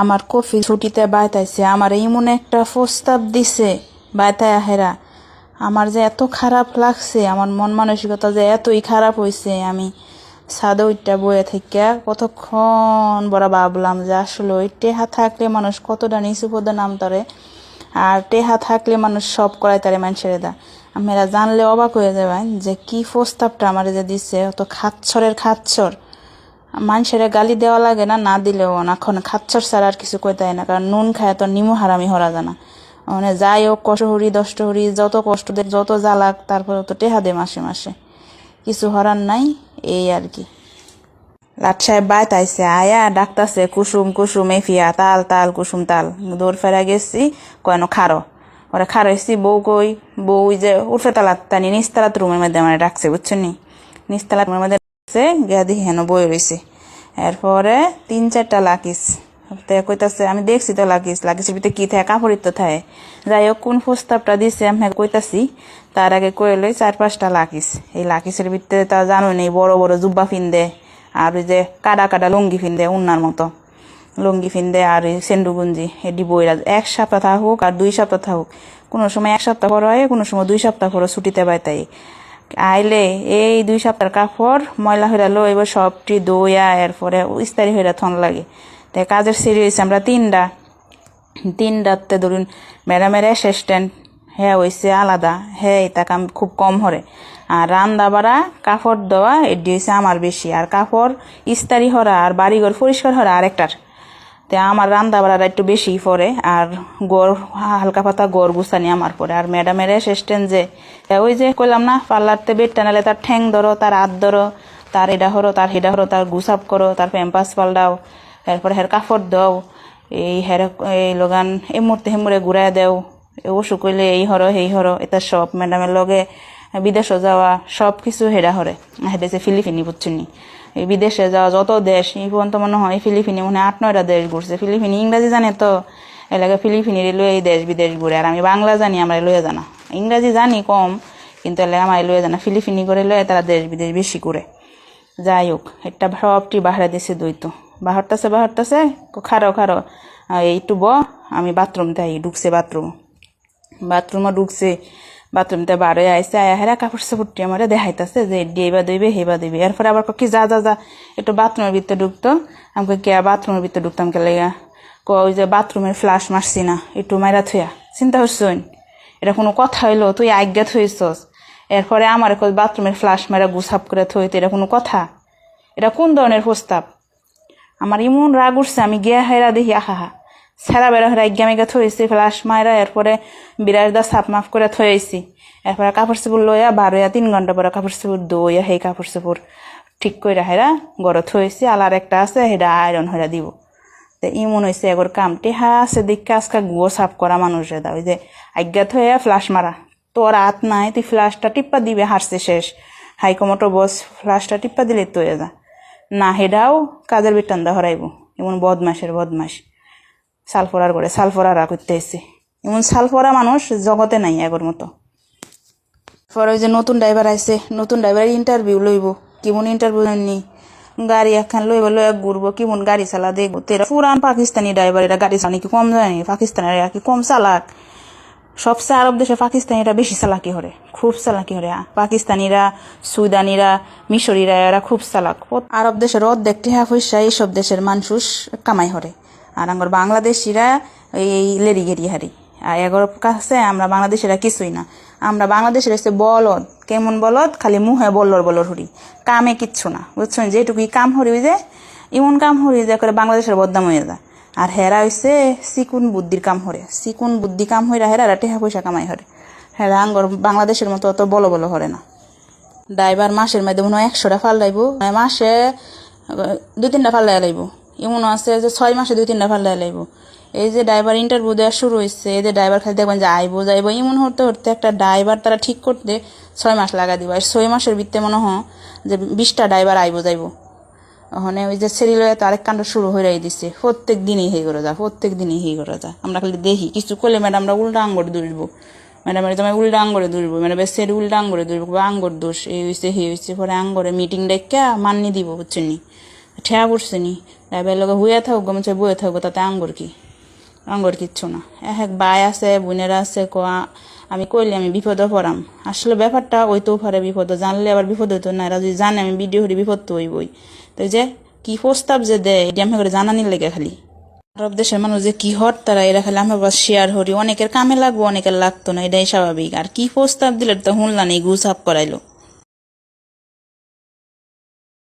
আমার কফি ছুটিতে বাইতাইছে, আমার এমন একটা প্রস্তাব দিছে বাইতায় হেরা। আমার যে এত খারাপ লাগছে, আমার মন মানসিকতা যে এতই খারাপ হয়েছে আমি সাদা ওইটা বয়ে থেকে কতক্ষণ বড় ভাবলাম যে আসলে ওই টেহা থাকলে মানুষ কতটা নিচু পদে নাম তরে আর টেহা থাকলে মানুষ সব করায় তারে মানুষের দা। আমরা জানলে অবাক হয়ে যাবেন যে কি প্রস্তাবটা আমার যে দিছে, অত খাচ্ছরের খাচ্ছর। মানুষের গালি দেওয়া লাগে না না দিলেও এখন খাচ্ছর ছাড়া আর কিছু কইতে না, কারণ নুন খায় তো নিমু হারামি হরা জানা মানে যাই হোক, কষ্ট হরি, দষ্ট হরি, যত কষ্ট দে, যত জ্বালাক তারপরে তো টেহা দে মাসে মাসে। কিছু হরার নাই, এই আর কি। লাট সাহেব বাইত আইসে আয়া ডাকতাছে, কুসুম কুসুম এফিয়া তাল তাল, কুসুম, তাল। দৌড় ফেরা গেছি কয়েন খারো। ওরা খারাইছি, বউ কই, বউ যে উঠে তালাত, তানি নিস্তালাত রুমের মধ্যে মানে ডাকছে, বুঝছেন? নি নিস্তালাত রুমের মধ্যে ডাকছে গিয়া হেন বই রয়েছে এরপরে তিন চারটা লাকিস। কইতাছে, আমি দেখছি তো লাগিস লাকিসের ভিতরে কি থাকে, কাপড়ের তো থাকে। যাই হোক কোন প্রস্তাবটা দিছে, আমি কইতাছি, তার আগে কয়ে লই চার পাঁচটা লাকিস। এই লাকিসের ভিতরে তা জানো নেই, বড় বড় জুব্বা ফিন্দে, আর ওই যে কাটা কাটা লুঙ্গি ফিন্দে, উন্নার মতো। লুঙ্গি ফিন্দে আর ওই সেন্ডু গুঞ্জি এডি বইরা এক সপ্তাহ থাকুক আর দুই সপ্তাহ থাকুক। কোনো সময় এক সপ্তাহ পর হয়, কোনো সময় দুই সপ্তাহ পর ছুটিতে পায় তাই। আইলে এই দুই সপ্তাহের কাপড় ময়লা হইরা লো এবার সবটি দইয়া এরপরে ইস্তারি হইরা থন লাগে। তাই কাজের সিঁড়ি হয়েছে আমরা তিনটা তিনটাতে ধরুন ম্যাডামের অ্যাসিস্ট্যান্ট হ্যাঁ হয়েছে আলাদা হ্যাঁ এটা কাম খুব কম হরে। আর রান্দা বাড়া, কাপড় দেওয়া এটি হয়েছে আমার বেশি। আর কাপড় ইস্তারি হরা, আর বাড়িঘর পরিষ্কার হরা আরেকটার। তে আমার রান্দা বাড়াটা একটু বেশি পরে, আর গড়, হালকা পাতা গড় গুছানি আমার পরে। আর ম্যাডামের অ্যাসিস্ট্যান্ট যে ওই যে কইলাম না, পার্লারতে বেড টানালে তার ঠ্যাং ধরো, তার হাত ধরো, তার এটা হরো, তার হেডা হরো, তার গুসাপ করো, তার প্যাম্পাস পাল্টাও, এরপরে হের কাপড় দাও এই হের, এই লোগান এই মুহূর্তে হেমুরে ঘুরাই দেও অসুখ হইলে এই হরো এই হরো, এটা সব ম্যাডামের লগে বিদেশে যাওয়া সব কিছু হেডা হরে। হেডেছে ফিলিপিনি, বুঝছুনি। এই বিদেশে যাওয়া যত দেশ, এই পর্যন্ত মনে হয় ফিলিপিনি মনে আট নয়টা দেশ ঘুরছে। ফিলিপিনি ইংরাজি জানে তো এলাকা ফিলিপিনির লয়ে এই দেশ বিদেশ ঘুরে। আর আমি বাংলা জানি, আমরা লয়ে জানা। ইংরাজি জানি কম, কিন্তু এলাকা আমার লয়ে জানা। ফিলিপিনি করে লয়ে তারা দেশ বিদেশ বেশি করে যাই হোক, একটা সবটি বাহারা দেশে দইতো বাহারতাছে বাহারতাছে খারো খারো এইটু ব, আমি বাথরুম তাই ঢুকছে বাথরুম। বাথরুমে ঢুকছে। বাথরুমতে বারে আইসে আয়া হেরা কাপড় সাপড়টি আমার দেখাইতেছে যে ডিয়েবা দইবে হেবা দইবে এরপরে আবার কি, যা যা যা, একটু বাথরুমের ভিতরে ঢুকতো। আমাকে কে বাথরুমের ভিতরে ঢুকতাম কে লেগা? ক ওই যে বাথরুমের ফ্লাশ মারছি না, একটু মাইরা থুয়া। চিন্তা করছুন এটা কোনো কথা হইল? তুই আজ্ঞা থইছস। এরপরে আমার বাথরুমের ফ্লাশ মেরা গুছাপ করে থইতে এটা কোনো কথা? এটা কোন ধরনের প্রস্তাব? আমার এমন রাগ উঠছে, আমি গিয়া হেরা দেখি, আহা হা সেরা বেড়া হেরা ইজ্ঞা মেগা থইছি ফ্লাশ মাইরা এরপরে বিরাট দা সাপ মাফ করে থইছি এরপরে কাপড় চোপড় লইয়া বারোয়া তিন ঘণ্টা পরে কাপড় চোপড় দইয়া সেই কাপড় চোপড় ঠিক করে হেরা গড় থইছি আলার একটা আছে সেটা আয়রন হইরা দিব। তো ইমন হয়েছে এগোর কাম। টেহা আছে দেখে আজকে গুয়ো সাফ করা মানুষের দা ওই যে আজ্ঞাত হয়ে ফ্লাশ মারা। তোর হাত নাই, তুই ফ্লাশটা টিপ্পা দিবে, হারছে শেষ। হাইকমোটো বস ফ্লাশটা টিপ্পা দিলে তো যা না হেডাও কাজের বেটান্দা হরাইব। এমন বদমাসের বদমাস সালফরার করে, সালফরারা করতে এসে এমন সালফরা মানুষ জগতে নাই এগোর মতো। পরে ওই যে নতুন ড্রাইভার আইছে নতুন ড্রাইভার ইন্টারভিউ লইব, কেমন ইন্টারভিউ নি গাড়ি একখান লইব, লইয়া ঘুরবো, কেমন গাড়ি চালা দেখব? তেরা পুরান পাকিস্তানি ড্রাইভার এটা গাড়ি চালানি কি কম জানি, পাকিস্তানের কি কম চালাক? সবচেয়ে আরব দেশে পাকিস্তানিরা বেশি চালাকি হরে খুব চালাকি হরে পাকিস্তানিরা, সুদানিরা, মিশরিরা, এরা খুব চালাক। আরব দেশের অর্ধেক টেহা পয়সা, এইসব দেশের মানুষ কামাই হরে আর আমার বাংলাদেশিরা এই লেরি গেরি হারি। আর এগারো কাছে আমরা বাংলাদেশিরা কিছুই না। আমরা বাংলাদেশের হচ্ছে বলদ। কেমন বলদ? খালি মুহে বল্লর বলর হরি। কামে কিচ্ছু না, বুঝছেন? যেটুকুই কাম হরি যে এমন কাম হরি যে করে বাংলাদেশের বদনাম হয়ে যায়। আর হেরা হইছে সিকুন বুদ্ধির কাম হরে। সিকুন বুদ্ধি কাম হইরা হেরা টেহা পয়সা কামাই হরে। হেরা আঙ্গর বাংলাদেশের মতো অত বলো বলো হরে না। ড্রাইভার মাসের মধ্যে মনে হয় একশোটা ফাল লাইব। মাসে, দুই তিনটা ফাল লাইব। এমন আছে যে ছয় মাসে দুই তিনটা ফাল লাইব এই যে ড্রাইভার ইন্টারভিউ দেওয়া শুরু হয়েছে এই যে ড্রাইভার খালি দেখবেন যে আইবো যাইবো, এমন হতে হতে একটা ড্রাইভার তারা ঠিক করতে ছয় মাস লাগা দিব। আর ছয় মাসের ভিত্তে মনে হয় যে বিশটা ড্রাইভার আইবো যাইবো। ওখানে ওই যে সেরি লয়ে তো আরেক কাণ্ড শুরু হয়ে রাই দিছে। প্রত্যেক দিনই হেই করে যা, প্রত্যেক দিনই হেই করে যা। আমরা খালি দেখি, কিছু করলে ম্যাডামরা উল্টা আঙ্গরে ম্যাডাম ম্যাডামের তোমায় উল্টা আঙ্গরে দৌড়বো ম্যাডাম সেরি উল্টা আঙ্গরে দৌড়বো, বা আঙ্গর দোষ, এই হয়েছে হে হয়েছে পরে আঙ্গরে মিটিং ডেকে মান্নি দিব, বুঝছেন ঠেয়া পড়ছে নি রাবের লগে হুয়ে থাকব গমছে বয়ে থাকব তাতে আঙ্গুর কি? আঙ্গুর কিচ্ছু না। এক এক বাই আছে, বোনেরা আছে, কোয়া, আমি কইলে আমি বিপদে পড়াম। আসলে ব্যাপারটা ওইতেও পারে বিপদ, জানলে আবার বিপদ হইতো না। এরা যদি জানে, আমি ভিডিও করি বিপদ তো হইবই। তো যে, কি প্রস্তাব যে দেয়, এটা আমি করে জানানির লেগে খালি। আরব দেশের মানুষ যে কি হট, তারা এরা খালি আমার বাস শেয়ার হরি অনেকের কামে লাগবো, অনেকের লাগতো না, এটাই স্বাভাবিক। আর কি প্রস্তাব দিলে তো শুনলাম এই গুছাপ করাইলো।